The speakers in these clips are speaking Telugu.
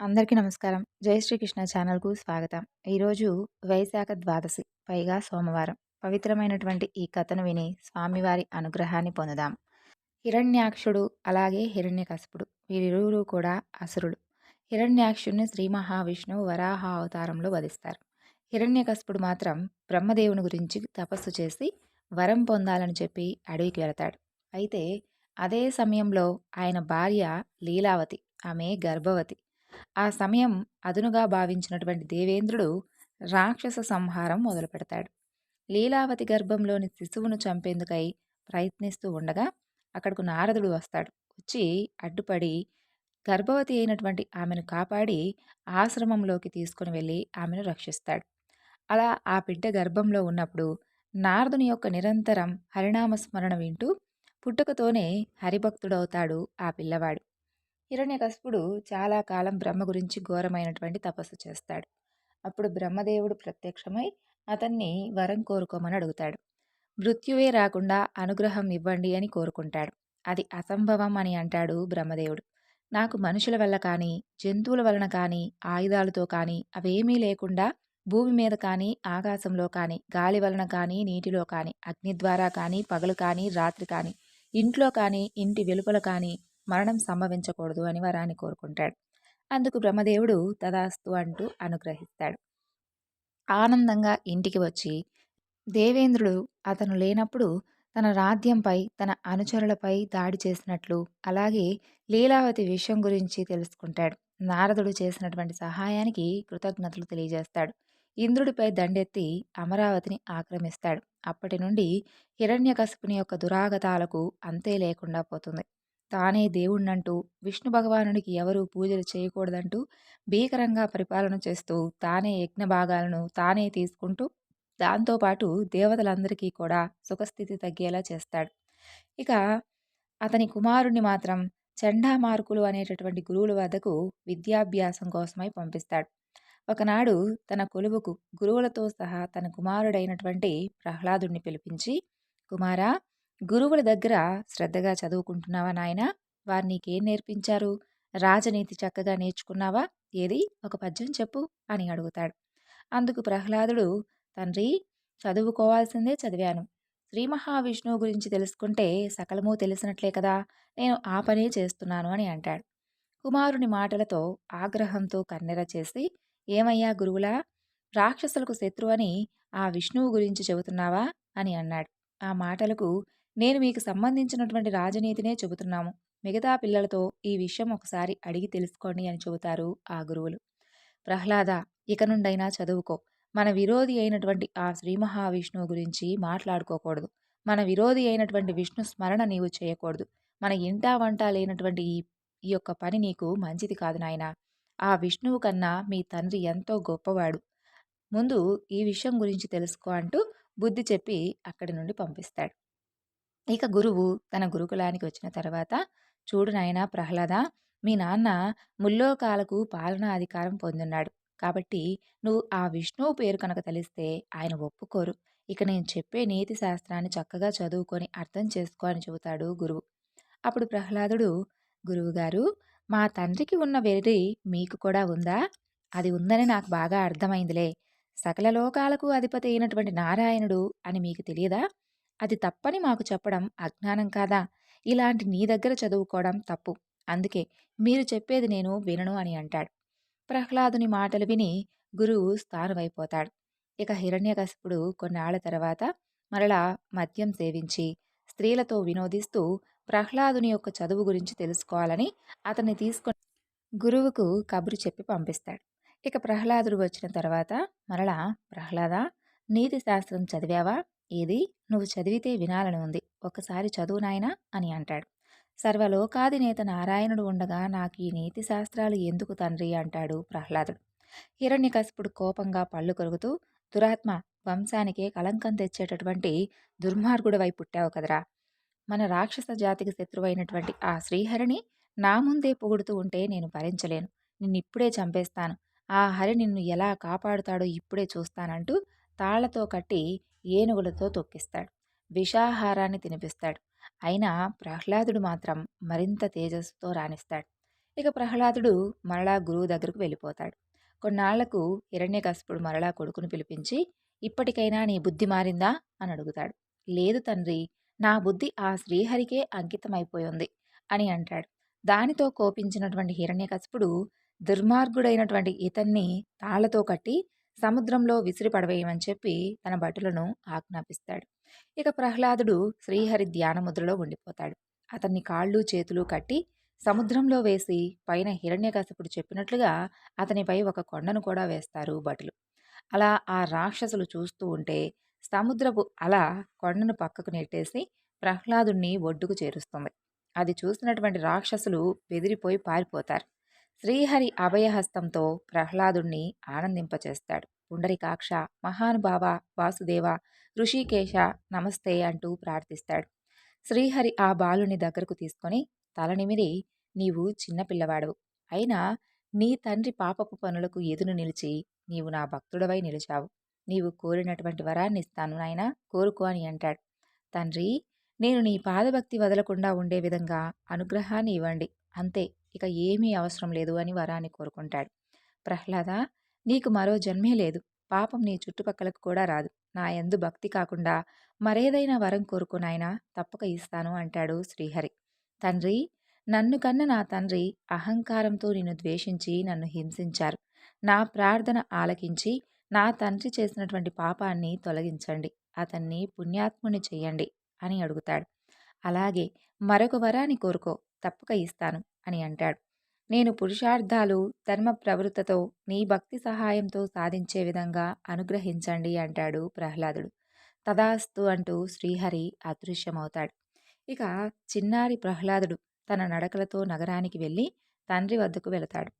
అందరికీ నమస్కారం. జై శ్రీకృష్ణ ఛానల్కు స్వాగతం. ఈరోజు వైశాఖ ద్వాదశి పైగా సోమవారం. పవిత్రమైనటువంటి ఈ కథను విని స్వామివారి అనుగ్రహాన్ని పొందుదాం. హిరణ్యాక్షుడు అలాగే హిరణ్యకశపుడు వీరిరువురు కూడా అసురుడు హిరణ్యాక్షుడిని శ్రీ మహావిష్ణువు వరాహ అవతారంలో వధిస్తారు. హిరణ్యకశపుడు మాత్రం బ్రహ్మదేవుని గురించి తపస్సు చేసి వరం పొందాలని చెప్పి అడవికి వెళతాడు. అయితే అదే సమయంలో ఆయన భార్య లీలావతి ఆమె గర్భవతి. ఆ సమయం అదునుగా భావించినటువంటి దేవేంద్రుడు రాక్షస సంహారం మొదలు పెడతాడు లీలావతి గర్భంలోని శిశువును చంపేందుకై ప్రయత్నిస్తూ ఉండగా అక్కడకు నారదుడు వస్తాడు. వచ్చి అడ్డుపడి గర్భవతి అయినటువంటి ఆమెను కాపాడి ఆశ్రమంలోకి తీసుకుని వెళ్ళి ఆమెను రక్షిస్తాడు. అలా ఆ బిడ్డ గర్భంలో ఉన్నప్పుడు నారదుని యొక్క నిరంతరం హరినామస్మరణ వింటూ పుట్టుకతోనే హరిభక్తుడవుతాడు ఆ పిల్లవాడు. హిరణ్యకశపుడు చాలా కాలం బ్రహ్మ గురించి ఘోరమైనటువంటి తపస్సు చేస్తాడు. అప్పుడు బ్రహ్మదేవుడు ప్రత్యక్షమై అతన్ని వరం కోరుకోమని అడుగుతాడు. మృత్యువే రాకుండా అనుగ్రహం ఇవ్వండి అని కోరుకుంటాడు. అది అసంభవం అని అంటాడు బ్రహ్మదేవుడు. నాకు మనుషుల వల్ల కానీ జంతువుల వలన కానీ ఆయుధాలతో కానీ అవేమీ లేకుండా భూమి మీద కానీ ఆకాశంలో కానీ గాలి వలన కానీ నీటిలో కానీ అగ్ని ద్వారా కానీ పగలు కానీ రాత్రి కానీ ఇంట్లో కానీ ఇంటి వెలుపల కానీ మరణం సంభవించకూడదు అని వరాన్ని కోరుకుంటాడు. అందుకు బ్రహ్మదేవుడు తదాస్తు అంటూ అనుగ్రహిస్తాడు. ఆనందంగా ఇంటికి వచ్చి దేవేంద్రుడు అతను లేనప్పుడు తన రాజ్యంపై తన అనుచరులపై దాడి చేసినట్లు అలాగే లీలావతి విషయం గురించి తెలుసుకుంటాడు. నారదుడు చేసినటువంటి సహాయానికి కృతజ్ఞతలు తెలియజేస్తాడు. ఇంద్రుడిపై దండెత్తి అమరావతిని ఆక్రమిస్తాడు. అప్పటి నుండి హిరణ్యకశిపుని యొక్క దురాగతాలకు అంతే లేకుండా పోతుంది. తానే దేవుణ్ణంటూ విష్ణు భగవానుడికి ఎవరూ పూజలు చేయకూడదంటూ భీకరంగా పరిపాలన చేస్తూ తానే యజ్ఞ భాగాలను తానే తీసుకుంటూ దాంతోపాటు దేవతలందరికీ కూడా సుఖస్థితి తగ్గేలా చేస్తాడు. ఇక అతని కుమారుణ్ణి మాత్రం చండామార్కులు అనేటటువంటి గురువుల వద్దకు విద్యాభ్యాసం కోసమై పంపిస్తాడు. ఒకనాడు తన కొలువుకు గురువులతో సహా తన కుమారుడైనటువంటి ప్రహ్లాదుడిని పిలిపించి కుమారా గురువుల దగ్గర శ్రద్ధగా చదువుకుంటున్నావా నాయన? వారు నీకేం నేర్పించారు? రాజనీతి చక్కగా నేర్చుకున్నావా? ఏది? ఒక పద్యం చెప్పు అని అడుగుతాడు. అందుకు ప్రహ్లాదుడు తండ్రి చదువుకోవాల్సిందే చదివాను. శ్రీ మహావిష్ణువు గురించి తెలుసుకుంటే సకలము తెలిసినట్లే కదా నేను ఆ పనే చేస్తున్నాను అని అంటాడు. కుమారుని మాటలతో ఆగ్రహంతో కన్నెర చేసి ఏమయ్యా గురువులా రాక్షసులకు శత్రువని ఆ విష్ణువు గురించి చెబుతున్నావా? అని అన్నాడు. ఆ మాటలకు నేను మీకు సంబంధించినటువంటి రాజనీతినే చెబుతున్నాము. మిగతా పిల్లలతో ఈ విషయం ఒకసారి అడిగి తెలుసుకోండి అని చెబుతారు ఆ గురువులు. ప్రహ్లాద ఇక నుండైనా చదువుకో. మన విరోధి అయినటువంటి ఆ శ్రీ మహావిష్ణువు గురించి మాట్లాడుకోకూడదు. మన విరోధి అయినటువంటి విష్ణు స్మరణ నీవు చేయకూడదు. మన ఇంటా వంట లేనటువంటి ఈ ఈ యొక్క పని నీకు మంచిది కాదు నాయన. ఆ విష్ణువు కన్నా మీ తండ్రి ఎంతో గొప్పవాడు. ముందు ఈ విషయం గురించి తెలుసుకో అంటూ బుద్ధి చెప్పి అక్కడి నుండి పంపిస్తాడు. ఇక గురువు తన గురుకులానికి వచ్చిన తర్వాత చూడు నాయనా ప్రహ్లాద మీ నాన్న ముల్లోకాలకు పాలనా అధికారం పొందున్నాడు. కాబట్టి నువ్వు ఆ విష్ణువు పేరు కనుక తెలిస్తే ఆయన ఒప్పుకోరు. ఇక నేను చెప్పే నీతి శాస్త్రాన్ని చక్కగా చదువుకొని అర్థం చేసుకో అని చెబుతాడు గురువు. అప్పుడు ప్రహ్లాదుడు గురువుగారు మా తండ్రికి ఉన్న వెర్రి మీకు కూడా ఉందా? అది ఉందని నాకు బాగా అర్థమైందిలే. సకల లోకాలకు అధిపతి అయినటువంటి నారాయణుడు అని మీకు తెలియదా? అది తప్పని మాకు చెప్పడం అజ్ఞానం కాదా? ఇలాంటి నీ దగ్గర చదువుకోవడం తప్పు. అందుకే మీరు చెప్పేది నేను వినను అని అంటాడు. ప్రహ్లాదుని మాటలు విని గురువు స్థానమైపోతాడు ఇక హిరణ్యకశపుడు కొన్నాళ్ళ తర్వాత మరలా మద్యం సేవించి స్త్రీలతో వినోదిస్తూ ప్రహ్లాదుని యొక్క చదువు గురించి తెలుసుకోవాలని అతన్ని తీసుకొని గురువుకు కబురు చెప్పి పంపిస్తాడు. ఇక ప్రహ్లాదుడు వచ్చిన తర్వాత మరలా ప్రహ్లాద నీతి శాస్త్రం చదివావా? ఇది నువ్వు చదివితే వినాలని ఉంది. ఒకసారి చదువు నాయనా అని అంటాడు. సర్వలోకాధినేత నారాయణుడు ఉండగా నాకు ఈ నీతి శాస్త్రాలు ఎందుకు తండ్రి అంటాడు ప్రహ్లాదుడు. హిరణ్యకశపుడు కోపంగా పళ్ళు కొరుకుతూ దురాత్మ వంశానికే కలంకం తెచ్చేటటువంటి దుర్మార్గుడివై పుట్టావు కదరా. మన రాక్షస జాతికి శత్రువైనటువంటి ఆ శ్రీహరిని నా ముందే పొగుడుతూ ఉంటే నేను భరించలేను. నిన్నిప్పుడే చంపేస్తాను. ఆ హరి నిన్ను ఎలా కాపాడుతాడో ఇప్పుడే చూస్తానంటూ తాళ్ళతో కట్టి ఏనుగులతో తొక్కిస్తాడు. విషాహారాన్ని తినిపిస్తాడు. అయినా ప్రహ్లాదుడు మాత్రం మరింత తేజస్సుతో రాణిస్తాడు. ఇక ప్రహ్లాదుడు మరలా గురువు దగ్గరకు వెళ్ళిపోతాడు. కొన్నాళ్ళకు హిరణ్యకశపుడు మరలా కొడుకును పిలిపించి ఇప్పటికైనా నీ బుద్ధి మారిందా? అని అడుగుతాడు. లేదు తండ్రి నా బుద్ధి ఆ శ్రీహరికే అంకితమైపోయింది అని అంటాడు. దానితో కోపించినటువంటి హిరణ్యకశపుడు దుర్మార్గుడైనటువంటి ఇతన్ని తాళ్ళతో కట్టి సముద్రంలో విసిరి పడవేయమని చెప్పి తన భటులను ఆజ్ఞాపిస్తాడు. ఇక ప్రహ్లాదుడు శ్రీహరి ధ్యానముద్రలో ఉండిపోతాడు. అతన్ని కాళ్ళు చేతులు కట్టి సముద్రంలో వేసి పైన హిరణ్యకశపుడు చెప్పినట్లుగా అతనిపై ఒక కొండను కూడా వేస్తారు భటులు. అలా ఆ రాక్షసులు చూస్తూ ఉంటే సముద్రపు అలా కొండను పక్కకు నెట్టేసి ప్రహ్లాదుణ్ణి ఒడ్డుకు చేరుస్తుంది. అది చూసినటువంటి రాక్షసులు బెదిరిపోయి పారిపోతారు. శ్రీహరి అభయహస్తంతో ప్రహ్లాదుణ్ణి ఆనందింపచేస్తాడు. పుండరికాక్ష మహానుభావ వాసుదేవ ఋషికేశ నమస్తే అంటూ ప్రార్థిస్తాడు. శ్రీహరి ఆ బాలుని దగ్గరకు తీసుకొని తలనిమిరి నీవు చిన్నపిల్లవాడు అయినా నీ తండ్రి పాపపు పనులకు ఎదును నిలిచి నీవు నా భక్తుడవై నిలిచావు. నీవు కోరినటువంటి వరాన్ని ఇస్తాను నాయన కోరుకో అని అంటాడు. తండ్రి నేను నీ పాదభక్తి వదలకుండా ఉండే విధంగా అనుగ్రహాన్ని ఇవ్వండి. అంతే. ఇక ఏమీ అవసరం లేదు అని వరాన్ని కోరుకుంటాడు. ప్రహ్లాద నీకు మరో జన్మే లేదు. పాపం నీ చుట్టుపక్కలకు కూడా రాదు. నా ఎందు భక్తి కాకుండా మరేదైనా వరం కోరుకునైనా తప్పక ఇస్తాను అంటాడు శ్రీహరి. తండ్రి నన్ను కన్న నా తండ్రి అహంకారంతో నిన్ను ద్వేషించి నన్ను హింసించారు. నా ప్రార్థన ఆలకించి నా తండ్రి చేసినటువంటి పాపాన్ని తొలగించండి. అతన్ని పుణ్యాత్ముని చెయ్యండి అని అడుగుతాడు. అలాగే మరొక వరాన్ని కోరుకో తప్పక ఇస్తాను. అని అంటాడు. నేను పురుషార్థాలు ధర్మ ప్రవృత్తతో నీ భక్తి సహాయంతో సాధించే విధంగా అనుగ్రహించండి అంటాడు ప్రహ్లాదుడు. తదాస్తు అంటూ శ్రీహరి అదృశ్యమవుతాడు. ఇక చిన్నారి ప్రహ్లాదుడు తన నడకలతో నగరానికి వెళ్ళి తండ్రి వద్దకు వెళతాడు.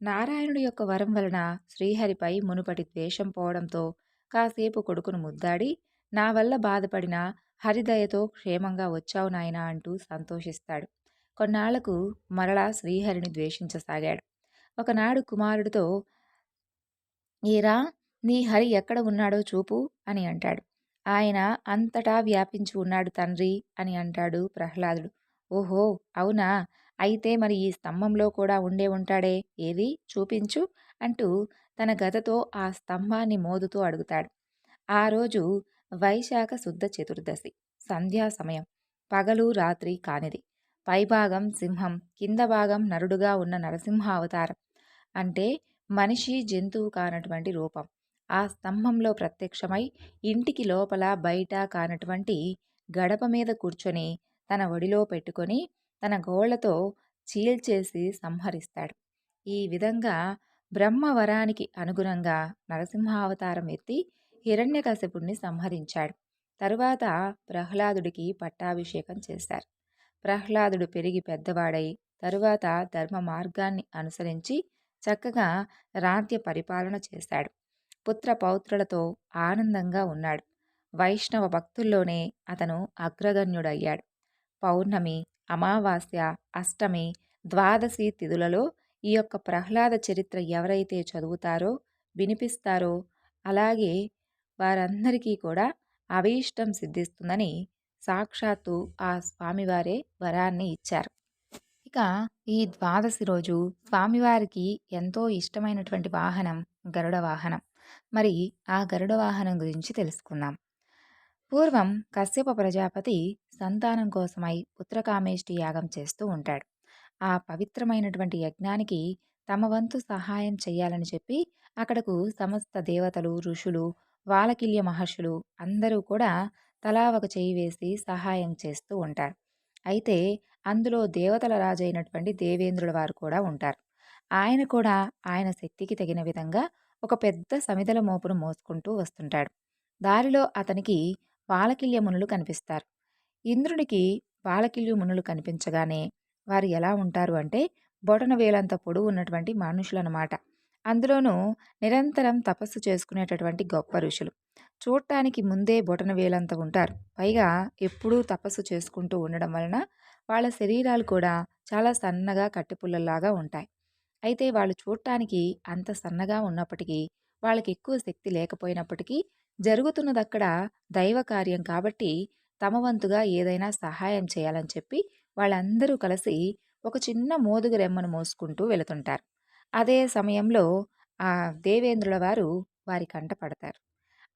నారాయణుడి యొక్క వరం వలన శ్రీహరిపై మునుపటి ద్వేషం పోవడంతో కాసేపు కొడుకును ముద్దాడి నా వల్ల బాధపడిన హరిదయతో క్షేమంగా వచ్చావు నాయనా అంటూ సంతోషిస్తాడు. కొన్నాళ్ళకు మరలా శ్రీహరిని ద్వేషించసాగాడు. ఒకనాడు కుమారుడితో ఈరా నీ హరి ఎక్కడ ఉన్నాడో చూపు అని అంటాడు. ఆయన అంతటా వ్యాపించి ఉన్నాడు తండ్రి అని అంటాడు ప్రహ్లాదుడు. ఓహో అవునా? అయితే మరి ఈ స్తంభంలో కూడా ఉండే ఉంటాడే? ఏది? చూపించు అంటూ తన గదతో ఆ స్తంభాన్ని మోదుతూ అడుగుతాడు. ఆ రోజు వైశాఖ శుద్ధ చతుర్దశి సంధ్యా సమయం. పగలు రాత్రి కానిది. పైభాగం సింహం కింద భాగం నరుడుగా ఉన్న నరసింహ అవతారం అంటే మనిషి జంతువు కానటువంటి రూపం. ఆ స్తంభంలో ప్రత్యక్షమై ఇంటికి లోపల బయట కానటువంటి గడప మీద కూర్చొని తన ఒడిలో పెట్టుకొని తన గోళ్ళతో చీల్చేసి సంహరిస్తాడు. ఈ విధంగా బ్రహ్మవరానికి అనుగుణంగా నరసింహావతారం ఎత్తి హిరణ్యకశపుణ్ణి సంహరించాడు. తరువాత ప్రహ్లాదుడికి పట్టాభిషేకం చేశారు. ప్రహ్లాదుడు పెరిగి పెద్దవాడై తరువాత ధర్మ మార్గాన్ని అనుసరించి చక్కగా రాజ్య పరిపాలన చేశాడు పుత్ర పౌత్రులతో ఆనందంగా ఉన్నాడు. వైష్ణవ భక్తుల్లోనే అతను అగ్రగణ్యుడయ్యాడు. పౌర్ణమి అమావాస్య అష్టమి ద్వాదశి తిథులలో ఈ యొక్క ప్రహ్లాద చరిత్ర ఎవరైతే చదువుతారో వినిపిస్తారో అలాగే వారందరికీ కూడా అభీష్టం సిద్ధిస్తుందని సాక్షాత్తు ఆ స్వామివారే వరాన్ని ఇచ్చారు. ఇక ఈ ద్వాదశి రోజు స్వామివారికి ఎంతో ఇష్టమైనటువంటి వాహనం గరుడ వాహనం. మరి ఆ గరుడ వాహనం గురించి తెలుసుకుందాం. పూర్వం కశ్యప ప్రజాపతి సంతానం కోసమై పుత్రకామేష్టి యాగం చేస్తూ ఉంటాడు. ఆ పవిత్రమైనటువంటి యజ్ఞానికి తమ వంతు సహాయం చేయాలని చెప్పి అక్కడకు సమస్త దేవతలు ఋషులు వాలకిల్య మహర్షులు అందరూ కూడా తలా ఒక చేయి వేసి సహాయం చేస్తూ ఉంటారు. అయితే అందులో దేవతల రాజైనటువంటి దేవేంద్రుల వారు కూడా ఉంటారు. ఆయన కూడా ఆయన శక్తికి తగిన విధంగా ఒక పెద్ద సమిదల మోపును మోసుకుంటూ వస్తుంటాడు. దారిలో అతనికి వాలకిల్య మునులు కనిపిస్తారు. ఇంద్రుడికి వాలకిల్య మునులు కనిపించగానే వారు ఎలా ఉంటారు అంటే బొటన వేలంత పొడవు ఉన్నటువంటి మనుషులన్నమాట. అందులోనూ నిరంతరం తపస్సు చేసుకునేటటువంటి గొప్ప ఋషులు. చూడటానికి ముందే బొటన వేలంత ఉంటారు. పైగా ఎప్పుడూ తపస్సు చేసుకుంటూ ఉండడం వలన వాళ్ళ శరీరాలు కూడా చాలా సన్నగా కట్టెపుల్లలాగా ఉంటాయి. అయితే వాళ్ళు చూడటానికి అంత సన్నగా ఉన్నప్పటికీ వాళ్ళకి ఎక్కువ శక్తి లేకపోయినప్పటికీ జరుగుతున్నదక్కడ దైవ కార్యం కాబట్టి తమ వంతుగా ఏదైనా సహాయం చేయాలని చెప్పి వాళ్ళందరూ కలిసి ఒక చిన్న మోదుగు రెమ్మను మోసుకుంటూ వెళుతుంటారు. అదే సమయంలో ఆ దేవేంద్రుల వారు వారి కంట పడతారు.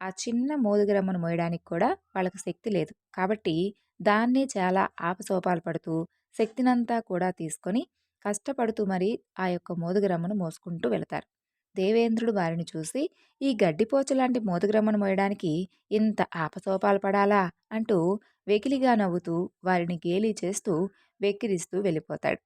ఆ చిన్న మోదుగరమ్మను మోయడానికి కూడా వాళ్ళకి శక్తి లేదు. కాబట్టి దాన్నే చాలా ఆపసోపాలు పడుతూ శక్తినంతా కూడా తీసుకొని కష్టపడుతూ మరి ఆ యొక్క మోదుగరమ్మను మోసుకుంటూ వెళతారు. దేవేంద్రుడు వారిని చూసి ఈ గడ్డిపోచ లాంటి మోదుగరమ్మను మోయడానికి ఇంత ఆపసోపాలు పడాలా? అంటూ వెకిలిగా నవ్వుతూ వారిని గేలి చేస్తూ వెక్కిరిస్తూ వెళ్ళిపోతాడు.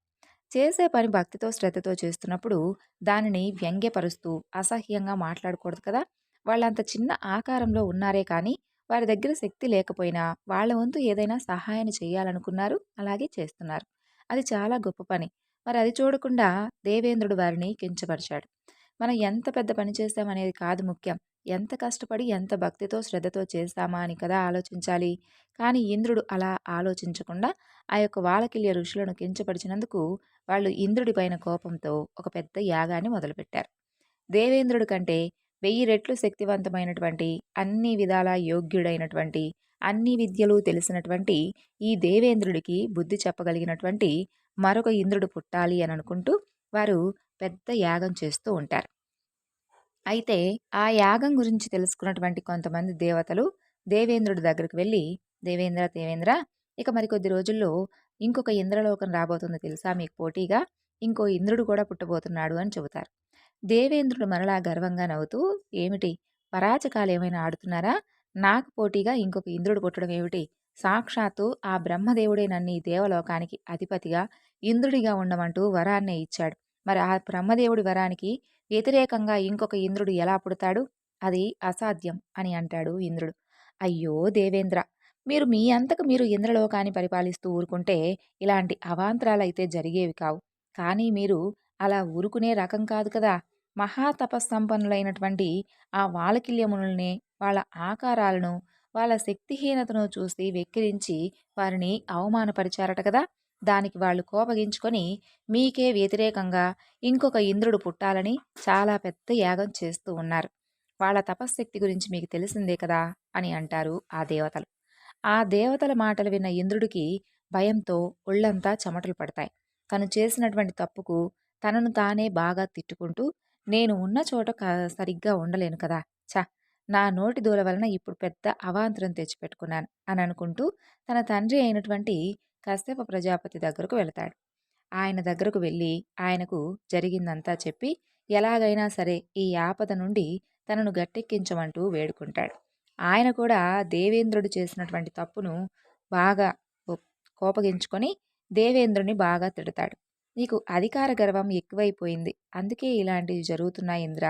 చేసే పని భక్తితో శ్రద్ధతో చేస్తున్నప్పుడు దానిని వ్యంగ్యపరుస్తూ అసహ్యంగా మాట్లాడకూడదు కదా? వాళ్ళంత చిన్న ఆకారంలో ఉన్నారే కానీ వారి దగ్గర శక్తి లేకపోయినా వాళ్ళ వంతు ఏదైనా సహాయాన్ని చేయాలనుకున్నారు అలాగే చేస్తున్నారు. అది చాలా గొప్ప పని. మరి అది చూడకుండా దేవేంద్రుడు వారిని కించపరిచాడు. మనం ఎంత పెద్ద పని చేస్తామనేది కాదు ముఖ్యం. ఎంత కష్టపడి ఎంత భక్తితో శ్రద్ధతో చేస్తామా అని కదా ఆలోచించాలి. కానీ ఇంద్రుడు అలా ఆలోచించకుండా ఆ యొక్క వాలకిల్య ఋషులను కించపరిచినందుకు వాళ్ళు ఇంద్రుడి పైన కోపంతో ఒక పెద్ద యాగాన్ని మొదలుపెట్టారు. దేవేంద్రుడి కంటే వెయ్యి రెట్లు శక్తివంతమైనటువంటి అన్ని విధాల యోగ్యుడైనటువంటి అన్ని విద్యలు తెలిసినటువంటి ఈ దేవేంద్రుడికి బుద్ధి చెప్పగలిగినటువంటి మరొక ఇంద్రుడు పుట్టాలి అని అనుకుంటూ వారు పెద్ద యాగం చేస్తూ ఉంటారు. అయితే ఆ యాగం గురించి తెలుసుకున్నటువంటి కొంతమంది దేవతలు దేవేంద్రుడి దగ్గరికి వెళ్ళి దేవేంద్ర దేవేంద్ర ఇక మరికొద్ది రోజుల్లో ఇంకొక ఇంద్రలోకం రాబోతుంది తెలుసా? మీకు పోటీగా ఇంకో ఇంద్రుడు కూడా పుట్టబోతున్నాడు అని చెబుతారు. దేవేంద్రుడు మరలా గర్వంగా నవ్వుతూ ఏమిటి? పరాచకాలు ఏమైనా ఆడుతున్నారా? నాకు పోటీగా ఇంకొక ఇంద్రుడు పుట్టడం ఏమిటి? సాక్షాత్తు ఆ బ్రహ్మదేవుడే నన్ను ఈ దేవలోకానికి అధిపతిగా ఇంద్రుడిగా ఉండమంటూ వరాన్నే ఇచ్చాడు. మరి ఆ బ్రహ్మదేవుడి వరానికి వ్యతిరేకంగా ఇంకొక ఇంద్రుడు ఎలా పుడతాడు? అది అసాధ్యం అని అంటాడు ఇంద్రుడు. అయ్యో దేవేంద్ర మీరు మీ అంతకు మీరు ఇంద్రలోకాన్ని పరిపాలిస్తూ ఊరుకుంటే ఇలాంటి అవాంతరాలు అయితే జరిగేవి కావు. కానీ మీరు అలా ఊరుకునే రకం కాదు కదా! మహాతపస్సంపన్నులైనటువంటి ఆ వాలకిల్యమునుల్ని వాళ్ళ ఆకారాలను వాళ్ళ శక్తిహీనతను చూసి వెక్కిరించి వారిని అవమానపరిచారట కదా! దానికి వాళ్ళు కోపగించుకొని మీకే వ్యతిరేకంగా ఇంకొక ఇంద్రుడు పుట్టాలని చాలా పెద్ద యాగం చేస్తూ ఉన్నారు. వాళ్ళ తపశ్శక్తి గురించి మీకు తెలిసిందే కదా! అని అంటారు ఆ దేవతలు. ఆ దేవతల మాటలు విన్న ఇంద్రుడికి భయంతో ఒళ్ళంతా చెమటలు పడతాయి. తను చేసినటువంటి తప్పుకు తనను తానే బాగా తిట్టుకుంటూ నేను ఉన్న చోట సరిగ్గా ఉండలేను కదా! చ నా నోటి దూల వలన ఇప్పుడు పెద్ద అవాంతరం తెచ్చిపెట్టుకున్నాను అని అనుకుంటూ తన తండ్రి అయినటువంటి కశ్యప ప్రజాపతి దగ్గరకు వెళతాడు. ఆయన దగ్గరకు వెళ్ళి ఆయనకు జరిగిందంతా చెప్పి ఎలాగైనా సరే ఈ ఆపద నుండి తనను గట్టెక్కించమంటూ వేడుకుంటాడు. ఆయన కూడా దేవేంద్రుడు చేసినటువంటి తప్పును బాగా కోపగించుకొని దేవేంద్రుని బాగా తిడతాడు. నీకు అధికార గర్వం ఎక్కువైపోయింది. అందుకే ఇలాంటివి జరుగుతున్నాయి ఇంద్ర.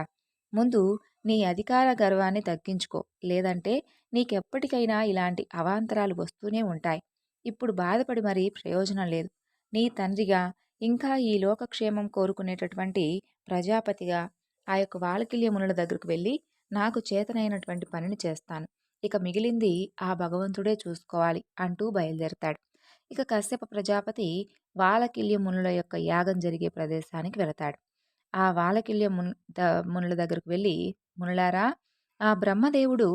ముందు నీ అధికార గర్వాన్ని తగ్గించుకో. లేదంటే నీకెప్పటికైనా ఇలాంటి అవాంతరాలు వస్తూనే ఉంటాయి. ఇప్పుడు బాధపడి మరీ ప్రయోజనం లేదు. నీ తండ్రిగా ఇంకా ఈ లోకక్షేమం కోరుకునేటటువంటి ప్రజాపతిగా ఆ యొక్క వాలకిల్యమునుల దగ్గరకు వెళ్ళి నాకు చేతనైనటువంటి పనిని చేస్తాను. ఇక మిగిలింది ఆ భగవంతుడే చూసుకోవాలి అంటూ బయలుదేరతాడు. ఇక కశ్యప ప్రజాపతి వాలకిల్య మునుల యొక్క యాగం జరిగే ప్రదేశానికి వెళతాడు. ఆ వాలకిల్య మున్ ద మునుల దగ్గరకు వెళ్ళి మునులారా ఆ బ్రహ్మదేవుడు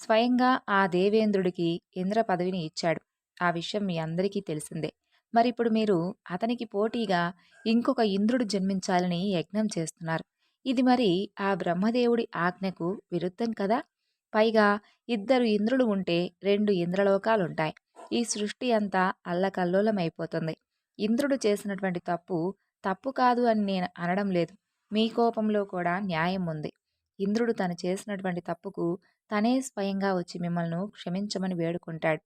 స్వయంగా ఆ దేవేంద్రుడికి ఇంద్ర పదవిని ఇచ్చాడు. ఆ విషయం మీ అందరికీ తెలిసిందే. మరి ఇప్పుడు మీరు అతనికి పోటీగా ఇంకొక ఇంద్రుడు జన్మించాలని యజ్ఞం చేస్తున్నారు. ఇది మరి ఆ బ్రహ్మదేవుడి ఆజ్ఞకు విరుద్ధం కదా? పైగా ఇద్దరు ఇంద్రులు ఉంటే రెండు ఇంద్రలోకాలుంటాయి. ఈ సృష్టి అంతా అల్లకల్లోలమైపోతుంది. ఇంద్రుడు చేసినటువంటి తప్పు తప్పు కాదు అని నేను అనడం లేదు. మీ కోపంలో కూడా న్యాయం ఉంది. ఇంద్రుడు తను చేసినటువంటి తప్పుకు తనే స్వయంగా వచ్చి మిమ్మల్ని క్షమించమని వేడుకుంటాడు.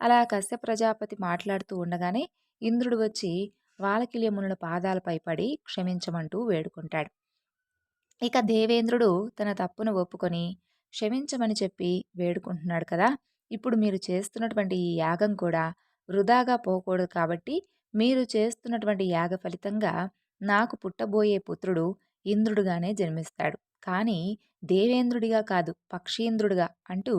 అలా కశ్య ప్రజాపతి మాట్లాడుతూ ఉండగానే ఇంద్రుడు వచ్చి వాలకిలియమునుల పాదాలపై పడి క్షమించమంటూ వేడుకుంటాడు. ఇక దేవేంద్రుడు తన తప్పును ఒప్పుకొని క్షమించమని చెప్పి వేడుకుంటున్నాడు కదా! ఇప్పుడు మీరు చేస్తున్నటువంటి ఈ యాగం కూడా వృధాగా పోకూడదు కాబట్టి మీరు చేస్తున్నటువంటి యాగ ఫలితంగా నాకు పుట్టబోయే పుత్రుడు ఇంద్రుడుగానే జన్మిస్తాడు. కానీ దేవేంద్రుడిగా కాదు పక్షీంద్రుడిగా అంటూ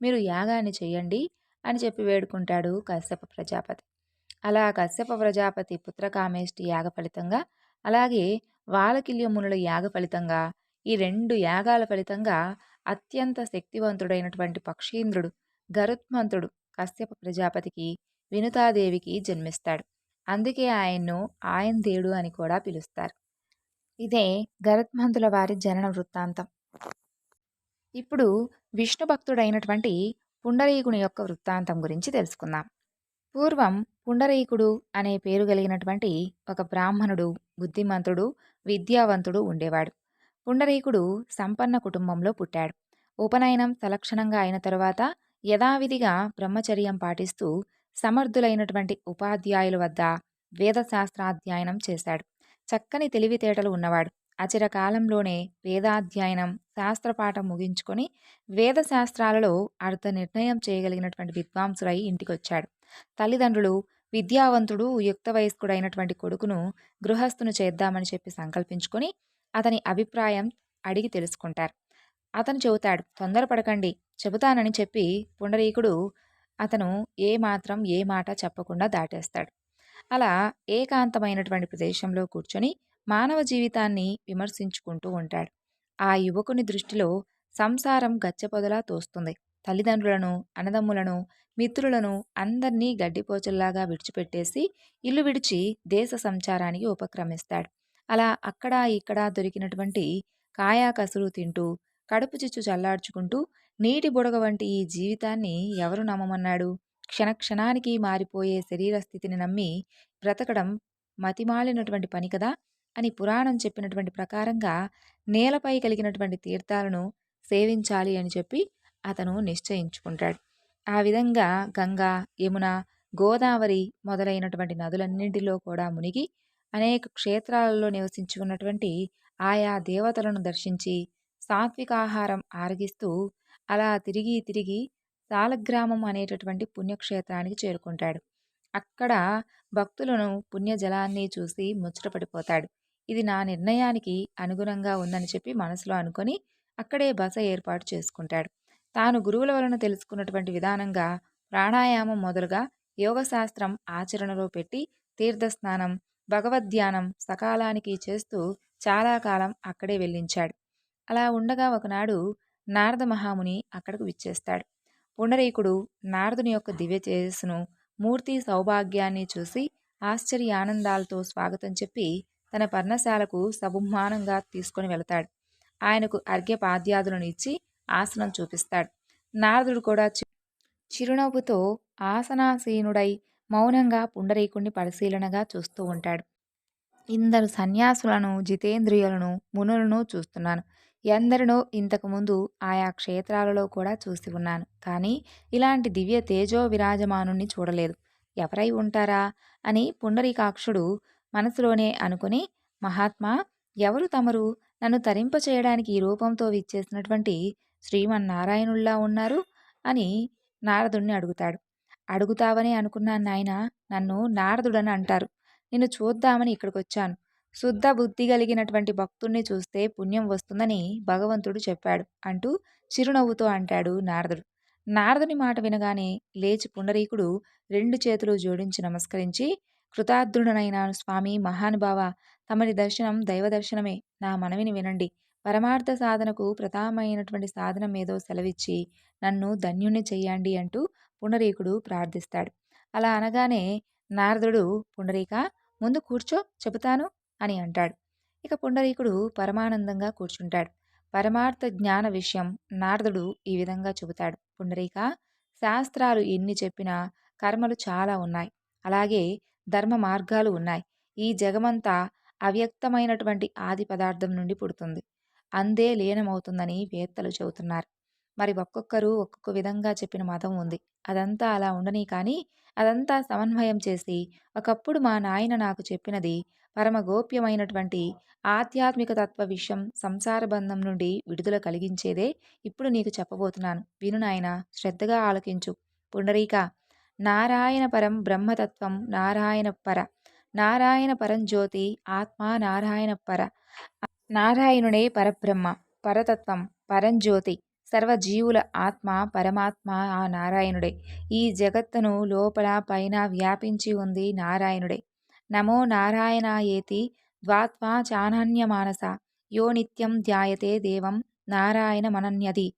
మీరు యాగాన్ని చేయండి అని చెప్పి వేడుకుంటాడు కశ్యప ప్రజాపతి. అలా కశ్యప ప్రజాపతి పుత్రకామేష్టి యాగ ఫలితంగా అలాగే వాలకిల్యమునుల యాగ ఫలితంగా ఈ రెండు యాగాల ఫలితంగా అత్యంత శక్తివంతుడైనటువంటి పక్షీంద్రుడు గరుత్మంతుడు కశ్యప ప్రజాపతికి వినుతాదేవికి జన్మిస్తాడు. అందుకే ఆయన్ను ఆయన దేవుడు అని కూడా పిలుస్తారు. ఇదే గరత్మంతుల వారి జనన వృత్తాంతం. ఇప్పుడు విష్ణు భక్తుడైనటువంటి పుండరీకుని యొక్క వృత్తాంతం గురించి తెలుసుకుందాం. పూర్వం పుండరీకుడు అనే పేరు కలిగినటువంటి ఒక బ్రాహ్మణుడు బుద్ధిమంతుడు విద్యావంతుడు ఉండేవాడు. పుండరీకుడు సంపన్న కుటుంబంలో పుట్టాడు. ఉపనయనం తలక్షణంగా అయిన తరువాత యథావిధిగా బ్రహ్మచర్యం పాటిస్తూ సమర్థులైనటువంటి ఉపాధ్యాయుల వద్ద వేదశాస్త్రాధ్యయనం చేశాడు. చక్కని తెలివితేటలు ఉన్నవాడు. అచిరకాలంలోనే వేదాధ్యయనం శాస్త్రపాఠం ముగించుకొని వేదశాస్త్రాలలో అర్థ నిర్ణయం చేయగలిగినటువంటి విద్వాంసుడై ఇంటికొచ్చాడు. తల్లిదండ్రులు విద్యావంతుడు యుక్త వయస్కుడైనటువంటి కొడుకును గృహస్థును చేద్దామని చెప్పి సంకల్పించుకొని అతని అభిప్రాయం అడిగి తెలుసుకుంటారు. అతను చెబుతాడు తొందరపడకండి చెబుతానని చెప్పి పుండరీకుడు అతను ఏ మాత్రం ఏ మాట చెప్పకుండా దాటేస్తాడు. అలా ఏకాంతమైనటువంటి ప్రదేశంలో కూర్చొని మానవ జీవితాన్ని విమర్శించుకుంటూ ఉంటాడు. ఆ యువకుని దృష్టిలో సంసారం గచ్చపొదలా తోస్తుంది. తల్లిదండ్రులను అన్నదమ్ములను మిత్రులను అందర్నీ గడ్డిపోచల్లాగా విడిచిపెట్టేసి ఇల్లు విడిచి దేశ సంచారానికి ఉపక్రమిస్తాడు. అలా అక్కడ ఇక్కడ దొరికినటువంటి కాయాకసులు తింటూ కడుపు చిచ్చు చల్లార్చుకుంటూ నీటి బుడగ వంటి ఈ జీవితాన్ని ఎవరు నమ్మమన్నాడు? క్షణక్షణానికి మారిపోయే శరీర స్థితిని నమ్మి బ్రతకడం మతిమాలినటువంటి పని కదా? అని పురాణం చెప్పినటువంటి ప్రకారంగా నేలపై కలిగినటువంటి తీర్థాలను సేవించాలి అని చెప్పి అతను నిశ్చయించుకుంటాడు. ఆ విధంగా గంగా యమున గోదావరి మొదలైనటువంటి నదులన్నింటిలో కూడా మునిగి అనేక క్షేత్రాలలో నివసించి ఉన్నటువంటి ఆయా దేవతలను దర్శించి సాత్వికాహారం ఆరగిస్తూ అలా తిరిగి తిరిగి సాలగ్రామం అనేటటువంటి పుణ్యక్షేత్రానికి చేరుకుంటాడు. అక్కడ భక్తులను పుణ్యజలాన్ని చూసి ముచ్చటపడిపోతాడు ఇది నా నిర్ణయానికి అనుగుణంగా ఉందని చెప్పి మనసులో అనుకొని అక్కడే బస ఏర్పాటు చేసుకుంటాడు. తాను గురువుల వలన తెలుసుకున్నటువంటి విధానంగా ప్రాణాయామం మొదలుగా యోగశాస్త్రం ఆచరణలో పెట్టి తీర్థస్నానం భగవద్ధ్యానం సకాలానికి చేస్తూ చాలా కాలం అక్కడే వెళ్ళించాడు. అలా ఉండగా ఒకనాడు నారద మహాముని అక్కడకు విచ్చేస్తాడు. పుండరీకుడు నారదుని యొక్క దివ్య తేజస్సును మూర్తి సౌభాగ్యాన్ని చూసి ఆశ్చర్య ఆనందాలతో స్వాగతం చెప్పి తన పర్ణశాలకు సబుమానంగా తీసుకొని వెళతాడు. ఆయనకు అర్ఘ్యపాద్యాదులను ఇచ్చి ఆసనం చూపిస్తాడు. నారదుడు కూడా చిరునవ్వుతో ఆసనాసీనుడై మౌనంగా పుండరీకుణ్ణి పరిశీలనగా చూస్తూ ఉంటాడు. ఇందరు సన్యాసులను జితేంద్రియులను మునులను చూస్తున్నాను. ఎందరినో ఇంతకుముందు ఆయా క్షేత్రాలలో కూడా చూసి ఉన్నాను. కానీ ఇలాంటి దివ్య తేజో విరాజమానుణ్ణి చూడలేదు. ఎవరై ఉంటారా? అని పుండరీకాక్షుడు మనసులోనే అనుకుని మహాత్మా ఎవరు తమరు? నన్ను తరింప చేయడానికి ఈ రూపంతో విచ్చేసినటువంటి శ్రీమన్నారాయణుల్లా ఉన్నారు? అని నారదుణ్ణి అడుగుతాడు. అడుగుతావనే అనుకున్నాను నాయన నన్ను నారదుడని అంటారు. నిన్ను చూద్దామని ఇక్కడికి వచ్చాను శుద్ధ బుద్ధి కలిగినటువంటి భక్తుణ్ణి చూస్తే పుణ్యం వస్తుందని భగవంతుడు చెప్పాడు అంటూ చిరునవ్వుతో అంటాడు నారదుడు. నారదుని మాట వినగానే లేచి పుండరీకుడు రెండు చేతులు జోడించి నమస్కరించి కృతార్థుడనైన స్వామి మహానుభావ తమరి దర్శనం దైవ దర్శనమే నా మనవిని వినండి. పరమార్థ సాధనకు ప్రధానమైనటువంటి సాధనం ఏదో సెలవిచ్చి నన్ను ధన్యుణ్ణి చెయ్యండి అంటూ పుండరీకుడు ప్రార్థిస్తాడు. అలా అనగానే నారదుడు పుండరీక ముందు కూర్చో చెబుతాను. అని అంటాడు. ఇక పుండరీకుడు పరమానందంగా కూర్చుంటాడు. పరమార్థ జ్ఞాన విషయం నారదుడు ఈ విధంగా చెబుతాడు. పుండరీక శాస్త్రాలు ఎన్ని చెప్పినా కర్మలు చాలా ఉన్నాయి. అలాగే ధర్మ మార్గాలు ఉన్నాయి. ఈ జగమంతా అవ్యక్తమైనటువంటి ఆది పదార్థం నుండి పుడుతుంది. అందే లీనమవుతుందని వేత్తలు చెబుతున్నారు. మరి ఒక్కొక్కరు ఒక్కొక్క విధంగా చెప్పిన మతం ఉంది. అదంతా అలా ఉండని కానీ అదంతా సమన్వయం చేసి ఒకప్పుడు మా నాయన నాకు చెప్పినది పరమ గోప్యమైనటువంటి ఆధ్యాత్మిక తత్వ విషయం సంసార బంధం నుండి విడుదల కలిగించేదే ఇప్పుడు నీకు చెప్పబోతున్నాను. విను నాయన శ్రద్ధగా ఆలకించు. పుండరీక నారాయణ పరం బ్రహ్మతత్వం నారాయణ పర నారాయణ పరం జ్యోతి ఆత్మ నారాయణ పర నారాయణుడే పరబ్రహ్మ పరతత్వం పరంజ్యోతి సర్వజీవుల ఆత్మ పరమాత్మ ఆ నారాయణుడే. ఈ జగత్తును లోపల పైన వ్యాపించి ఉంది నారాయణుడే. నమో నారాయణాయేతి ద్వాత్వా చానన్యమానస యో నిత్యం ధ్యాయతే దేవం నారాయణ మనన్యది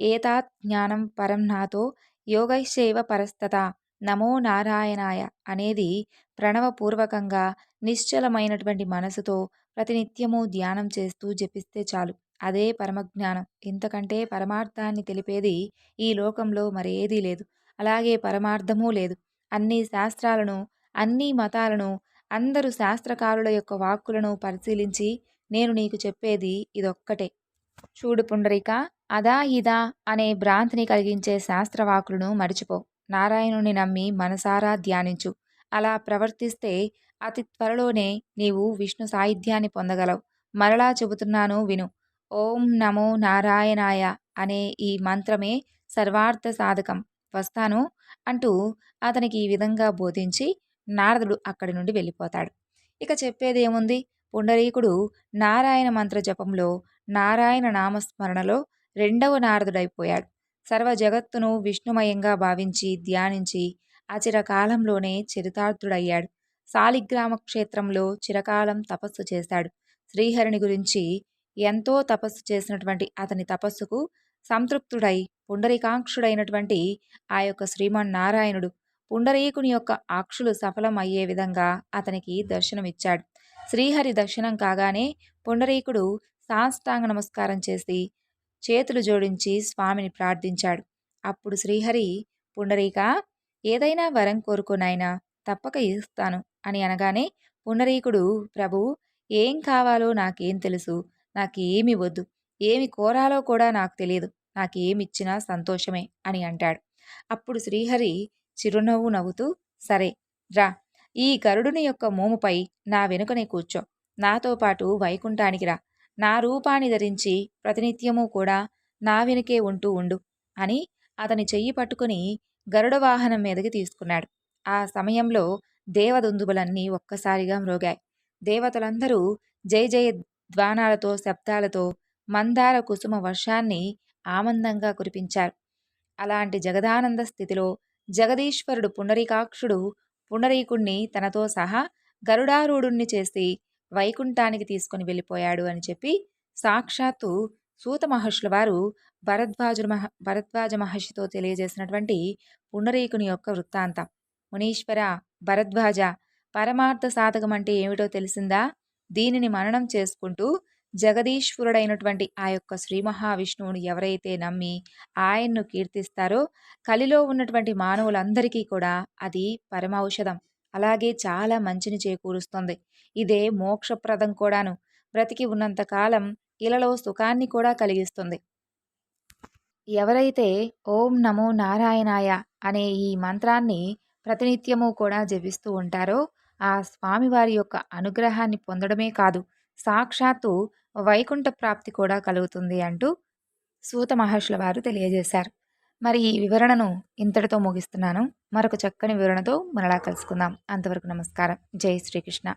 ఏతాత్ జ్ఞానం పరం నాతో యోగైశైవ పరస్తత. నమో నారాయణాయ అనేది ప్రణవపూర్వకంగా నిశ్చలమైనటువంటి మనసుతో ప్రతినిత్యము ధ్యానం చేస్తూ జపిస్తే చాలు. అదే పరమజ్ఞానం ఇంతకంటే పరమార్థాన్ని తెలిపేది ఈ లోకంలో మరేదీ లేదు. అలాగే పరమార్థమూ లేదు. అన్ని శాస్త్రాలను అన్ని మతాలను అందరు శాస్త్రకారుల యొక్క వాక్కులను పరిశీలించి నేను నీకు చెప్పేది ఇదొక్కటే. చూడు పుండరిక అదా ఇదా అనే భ్రాంతిని కలిగించే శాస్త్రవాకులను మరిచిపో. నారాయణుని నమ్మి మనసారా ధ్యానించు. అలా ప్రవర్తిస్తే అతి త్వరలోనే నీవు విష్ణు సాహిత్యాన్ని పొందగలవు. మరలా చెబుతున్నాను విను. ఓం నమో నారాయణాయ అనే ఈ మంత్రమే సర్వార్థ సాధకం. వస్తాను అంటూ అతనికి ఈ విధంగా బోధించి నారదుడు అక్కడి నుండి వెళ్ళిపోతాడు. ఇక చెప్పేదేముంది పుండరీకుడు నారాయణ మంత్ర జపంలో నారాయణ నామస్మరణలో రెండవ నారదుడైపోయాడు. సర్వ జగత్తును విష్ణుమయంగా భావించి ధ్యానించి అచిరకాలంలోనే చరితార్థుడయ్యాడు. సాలిగ్రామ క్షేత్రంలో చిరకాలం తపస్సు చేశాడు. శ్రీహరిని గురించి ఎంతో తపస్సు చేసినటువంటి అతని తపస్సుకు సంతృప్తుడై పుండరీకాంక్షుడైనటువంటి ఆ యొక్క శ్రీమన్నారాయణుడు పుండరీకుని యొక్క ఆక్షులు సఫలం అయ్యే విధంగా అతనికి దర్శనమిచ్చాడు. శ్రీహరి దర్శనం కాగానే పుండరీకుడు సాష్టాంగ నమస్కారం చేసి చేతులు జోడించి స్వామిని ప్రార్థించాడు. అప్పుడు శ్రీహరి పుండరీక ఏదైనా వరం కోరుకునైనా తప్పక ఇస్తాను అని అనగానే పుండరీకుడు ప్రభు ఏం కావాలో నాకేం తెలుసు నాకు ఏమి వద్దు. ఏమి కోరాలో కూడా నాకు తెలియదు. నాకేమిచ్చినా సంతోషమే అని అంటాడు. అప్పుడు శ్రీహరి చిరునవ్వు నవ్వుతూ సరే రా. ఈ గరుడుని యొక్క మోముపై నా వెనుకనే కూర్చో. నాతో పాటు వైకుంఠానికి రా. నా రూపాన్ని ధరించి ప్రతినిత్యము కూడా నా వెనుకే ఉంటూ ఉండు అని అతని చెయ్యి పట్టుకుని గరుడ వాహనం మీదకి తీసుకున్నాడు. ఆ సమయంలో దేవదుందుబులన్నీ ఒక్కసారిగా మ్రోగాయి. దేవతలందరూ జయ జయ ధ్వానాలతో శబ్దాలతో మందార కుసుమ వర్షాన్ని ఆనందంగా కురిపించారు. అలాంటి జగదానంద స్థితిలో జగదీశ్వరుడు పుండరీకాక్షుడు పుండరీకుణ్ణి తనతో సహా గరుడారూఢుణ్ణి చేసి వైకుంఠానికి తీసుకుని వెళ్ళిపోయాడు అని చెప్పి సాక్షాత్తు సూత మహర్షుల వారు భరద్వాజు మహ భరద్వాజ మహర్షితో తెలియజేసినటువంటి పుండరీకుని యొక్క వృత్తాంతం. మునీశ్వర భరద్వాజ పరమార్థ సాధకం అంటే ఏమిటో తెలిసిందా? దీనిని మననం చేసుకుంటూ జగదీశ్వరుడైనటువంటి ఆ యొక్క శ్రీ మహావిష్ణువుని ఎవరైతే నమ్మి ఆయన్ను కీర్తిస్తారో కలిలో ఉన్నటువంటి మానవులందరికీ కూడా అది పరమౌషధం. అలాగే చాలా మంచిని చేకూరుస్తుంది. ఇదే మోక్షప్రదం కూడాను. బ్రతికి ఉన్నంతకాలం ఇలలో సుఖాన్ని కూడా కలిగిస్తుంది. ఎవరైతే ఓం నమో నారాయణాయ అనే ఈ మంత్రాన్ని ప్రతినిత్యము కూడా జపిస్తూ ఉంటారో ఆ స్వామివారి యొక్క అనుగ్రహాన్ని పొందడమే కాదు సాక్షాత్తు వైకుంఠ ప్రాప్తి కూడా కలుగుతుంది అంటూ సూత మహర్షుల వారు తెలియజేశారు. మరి ఈ వివరణను ఇంతటితో ముగిస్తున్నాను. మరొక చక్కని వివరణతో మరలా కలుసుకుందాం. అంతవరకు నమస్కారం. జై శ్రీకృష్ణ.